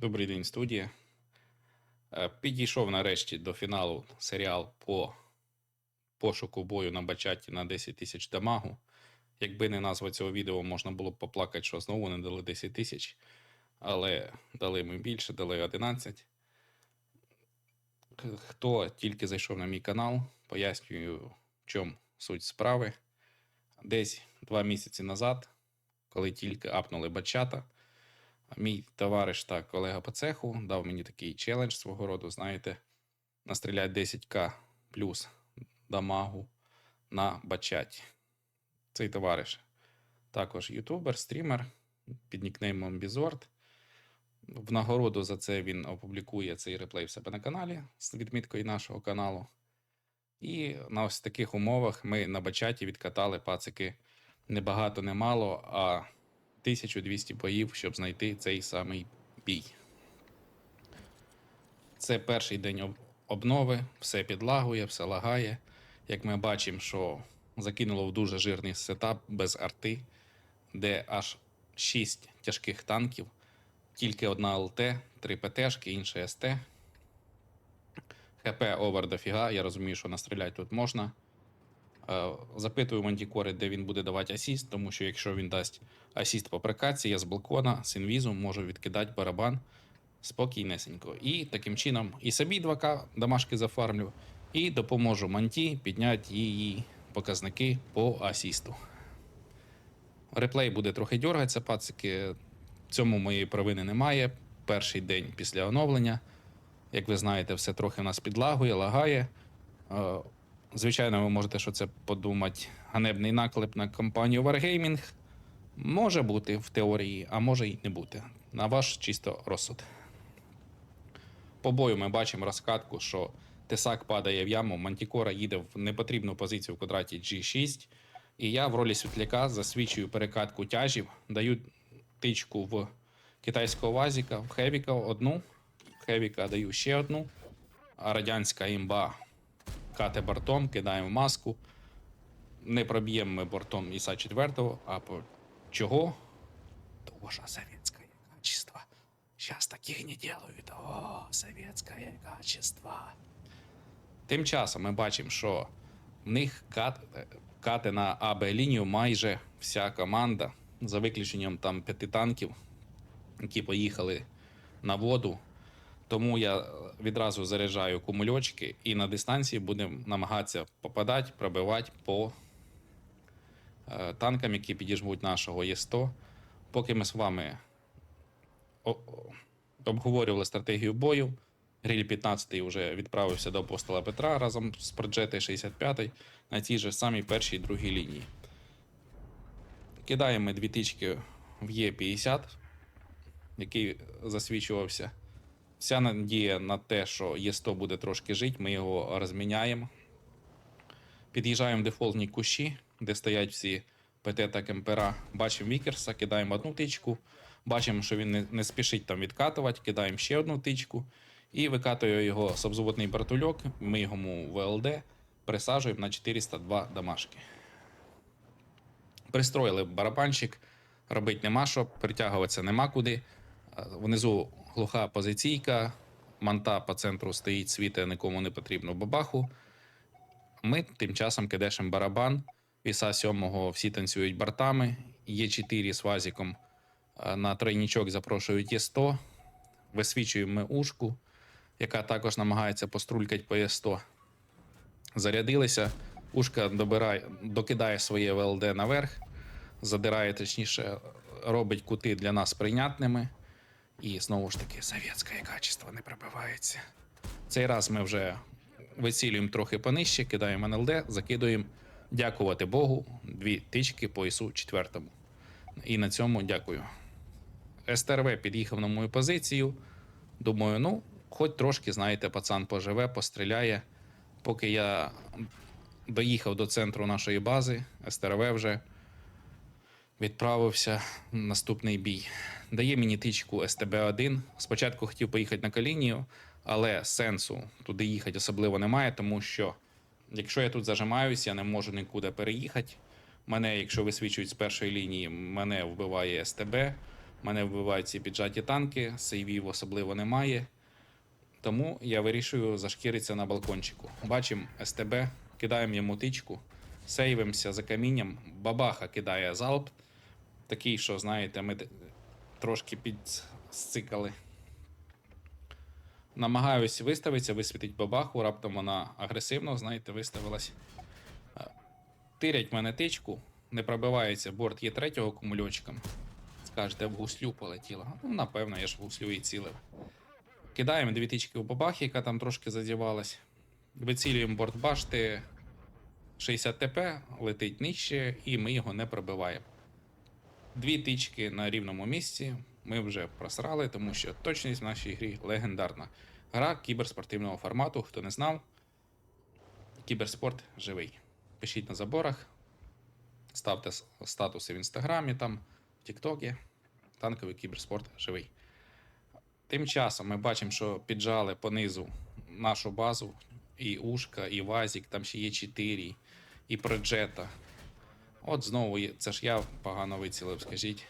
Добрий день, студія. Е, Підійшов нарешті до фіналу серіал по пошуку бою на бачаті на 10 тисяч дамагу. Якби не назва цього відео, можна було б поплакати, що знову не дали 10 тисяч. Але дали ми більше, дали 11. Хто тільки зайшов на мій канал, пояснюю, в чому суть справи. Десь два місяці назад, коли тільки апнули бачата, Мій товариш та колега по цеху дав мені такий челендж свого роду, знаєте, настріляти 10к плюс дамагу на бачаті. Цей товариш також ютубер, стрімер під нікнеймом Бізорд. В нагороду за це він опублікує цей реплей в себе на каналі з відміткою нашого каналу. І на ось таких умовах ми на бачаті відкатали пацики не багато, не мало, а 1200 боїв, щоб знайти цей самий бій. Це перший день обнови, все підлагує, все лагає. Як ми бачимо, що закинуло в дуже жирний сетап без арти, де аж 6 тяжких танків, тільки одна ЛТ, 3 ПТшки, інша СТ. ХП овер дофіга, я розумію, що настріляти тут можна. Е, Запитую Мантікори, де він буде давати асіст, тому що якщо він дасть асіст по прикаці, я з балкона, з інвізу можу відкидати барабан спокійнесенько. І таким чином і собі 2К домашки зафармлю, і допоможу манті підняти її показники по асісту. Реплей буде трохи дергатися, пацики. В цьому моєї провини немає. Перший день після оновлення. Як ви знаєте, все трохи в нас підлагує, лагає. Звичайно, ви можете що це подумати. Ганебний наклеп на компанію Wargaming. Може бути в теорії, а може й не бути. На ваш чисто розсуд. По бою ми бачимо розкатку, що Тесак падає в яму, Мантікора їде в непотрібну позицію в квадраті G6. І я в ролі світляка засвічую перекатку тяжів, даю тичку в китайського вазіка, в Хевіка одну, в Хевіка даю ще одну, а радянська імба кате бортом, кидаємо маску. Не проб'ємо ми бортом Іса 4, а по чого? Того що советское качество. Сейчас таких не делают. О, советское качество. Тим часом ми бачимо, що в них кат, кати на АБ лінію майже вся команда, за виключенням там п'яти танків, які поїхали на воду. Тому я відразу заряджаю кумульочки і на дистанції будемо намагатися попадати, пробивати по е, танкам, які підіжмуть нашого Є100. Поки ми з вами обговорювали стратегію бою, Гриль 15 вже відправився до апостола Петра разом з Проджети 65 на цій же самій першій другій лінії. Кидаємо дві тички в Є50, який засвічувався. Вся надія на те, що Є100 буде трошки жити, ми його розміняємо. Під'їжджаємо в дефолтні кущі, де стоять всі ПТ та кемпера. Бачимо Вікерса, кидаємо одну тичку. Бачимо, що він не, не спішить там відкатувати, кидаємо ще одну тичку. І викатує його субзводний бартульок. Ми йому ВЛД присаджуємо на 402 дамашки. Пристроїли барабанщик, робити нема що, притягуватися нема куди. Внизу глуха позиційка, манта по центру стоїть, світе нікому не потрібно бабаху. Ми тим часом кидешем барабан. Віса сьомого всі танцюють бортами. Є 4 з вазіком е, на тройнічок запрошують Є100. Висвічуємо ми ушку, яка також намагається пострулькати по Є100. Зарядилися. Ушка добирає, докидає своє ВЛД наверх, задирає, точніше, робить кути для нас прийнятними. І знову ж таки, совєтське качество не пробивається. Цей раз ми вже вицілюємо трохи понижче, кидаємо НЛД, закидуємо, дякувати Богу, дві тички по ІСу четвертому. І на цьому дякую. СТРВ під'їхав на мою позицію. Думаю, ну, хоч трошки, знаєте, пацан поживе, постріляє. Поки я доїхав до центру нашої бази, СТРВ вже відправився в наступний бій. Дає мені тичку СТБ-1. Спочатку хотів поїхати на Калінію, але сенсу туди їхати особливо немає, тому що якщо я тут зажимаюся, я не можу нікуди переїхати. Мене, якщо висвічують з першої лінії, мене вбиває СТБ. Мене вбивають ці піджаті танки, сейвів особливо немає. Тому я вирішую зашкіритися на балкончику. Бачимо СТБ, кидаємо йому тичку, сейвимося за камінням, бабаха кидає залп. Такий, що, знаєте, ми трошки підсцикали. Намагаюсь виставитися, висвітить бабаху, раптом вона агресивно, знаєте, виставилась. Е, Тирять мене тичку, не пробивається, борт є третього кумульочком. Скажете, в гуслю полетіла. Ну, напевно, я ж в гуслю і цілив. Кидаємо дві тички у бабахи, яка там трошки задівалась. Вицілюємо борт башти 60 ТП, летить нижче, і ми його не пробиваємо. Дві тички на рівному місці ми вже просрали, тому що точність в нашій грі легендарна. Гра кіберспортивного формату. Хто не знав, кіберспорт живий. Пишіть на заборах, ставте статуси в інстаграмі, там, в Тіктокі. Танковий кіберспорт живий. Тим часом ми бачимо, що піджали понизу нашу базу, і Ушка, і Вазік, там ще є 4, і Проджета. От знову це ж я погано вицілив, скажіть.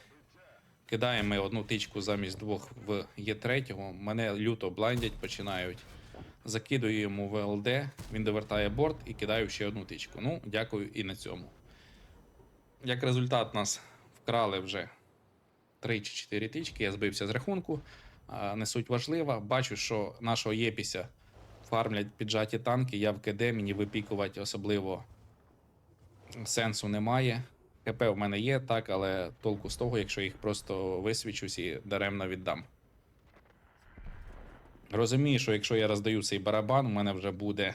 Кидаємо одну тичку замість двох в Є3, мене люто блайндять починають. Закидую йому в ЛД, він довертає борт і кидаю ще одну тичку. Ну, дякую і на цьому. Як результат, нас вкрали вже 3 чи 4 тички, я збився з рахунку. Не суть важлива. Бачу, що нашого Єпіся фармлять піджаті танки. Я в КД, мені випікувати особливо сенсу немає. ХП в мене є, так, але толку з того, якщо їх просто висвічусь і даремно віддам. Розумію, що якщо я роздаю цей барабан, у мене вже буде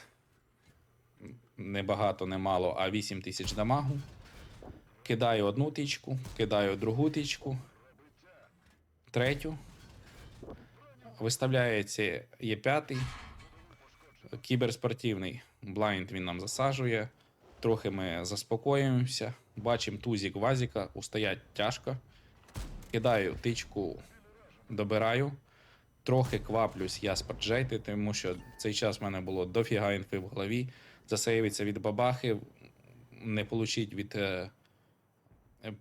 не багато, не мало, а 8 тисяч дамагу. Кидаю одну тичку, кидаю другу тичку, третю. Виставляється є п'ятий. Кіберспортивний блайнд він нам засаджує. Трохи ми заспокоюємося. Бачимо тузік вазіка, устоять тяжко. Кидаю тичку, добираю. Трохи кваплюсь я спорджейти, тому що в цей час в мене було дофіга інфи в голові. Засейвиться від бабахи, не получить від е,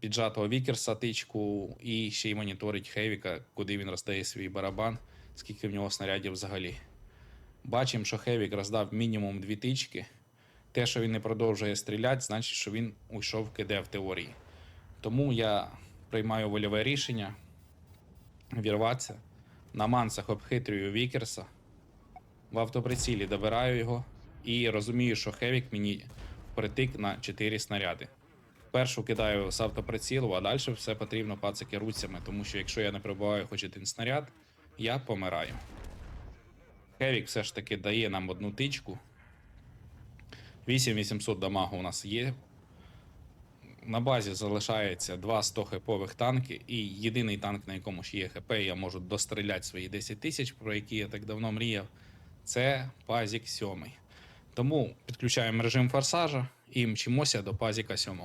піджатого вікерса тичку і ще й моніторить Хевіка, куди він роздає свій барабан, скільки в нього снарядів взагалі. Бачимо, що Хевік роздав мінімум дві тички. Те, що він не продовжує стріляти, значить, що він уйшов КД в теорії. Тому я приймаю вольове рішення вірватися. На мансах обхитрюю Вікерса. В автоприцілі добираю його і розумію, що Хевік мені притик на 4 снаряди. Першу кидаю з автоприцілу, а далі все потрібно пацики руцями, тому що якщо я не пробиваю хоч один снаряд, я помираю. Хевік все ж таки дає нам одну тичку. 8800 дамагу у нас є. На базі залишається два 100 хепових танки, і єдиний танк, на якому ж є ХП, я можу достріляти свої 10 тисяч, про які я так давно мріяв. Це Пазік 7. Тому підключаємо режим форсажа і мчимося до Пазіка 7.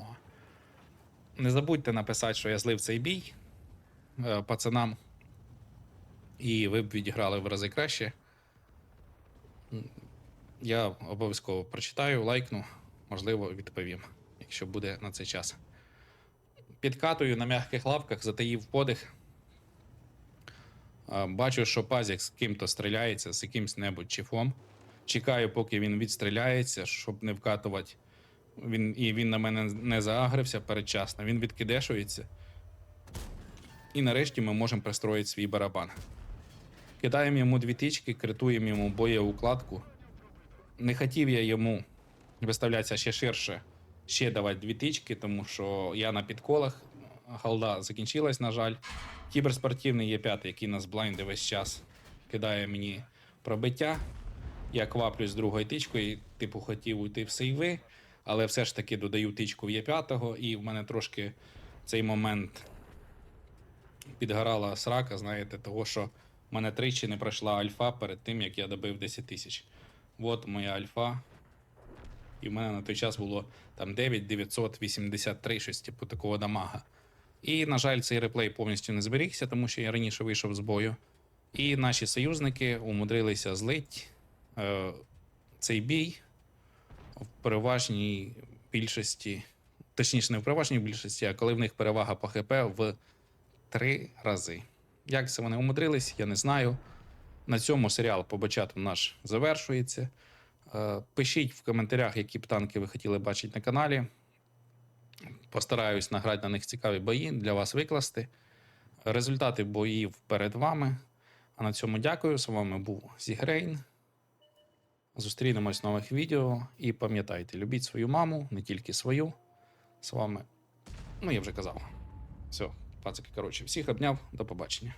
Не забудьте написати, що я злив цей бій е, пацанам, і ви б відіграли в рази краще. Я обов'язково прочитаю, лайкну, можливо, відповім, якщо буде на цей час. Підкатую на м'яких лавках, затаїв подих. Бачу, що пазік з ким-то стріляється, з якимсь небудь чифом. Чекаю, поки він відстріляється, щоб не вкатувати. Він, і він на мене не заагрився передчасно, він відкидешується. І нарешті ми можемо пристроїти свій барабан. Кидаємо йому дві тички, критуємо йому боєукладку. Не хотів я йому виставлятися ще ширше, ще давати дві тички, тому що я на підколах. Голда закінчилась, на жаль. Кіберспортивний є п'ятий, який нас блайнди весь час кидає мені пробиття. Я кваплюсь з другою тичкою, типу, хотів уйти в сейви, але все ж таки додаю тичку в Є5, і в мене трошки цей момент підгорала срака, знаєте, того, що в мене тричі не пройшла альфа перед тим, як я добив 10 тисяч. От моя альфа. І в мене на той час було там 9983, щось типу такого дамага. І, на жаль, цей реплей повністю не зберігся, тому що я раніше вийшов з бою. І наші союзники умудрилися злить е, цей бій в переважній більшості, точніше, не в переважній більшості, а коли в них перевага по ХП в три рази. Як це вони умудрились, я не знаю. На цьому серіал по Бачату наш завершується. Е, Пишіть в коментарях, які б танки ви хотіли бачити на каналі. Постараюсь награти на них цікаві бої для вас викласти. Результати боїв перед вами. А на цьому дякую. З вами був Зігрейн. Зустрінемось в нових відео. І пам'ятайте, любіть свою маму, не тільки свою. З вами. Ну, я вже казав. Все, пацики, коротше, всіх обняв. До побачення.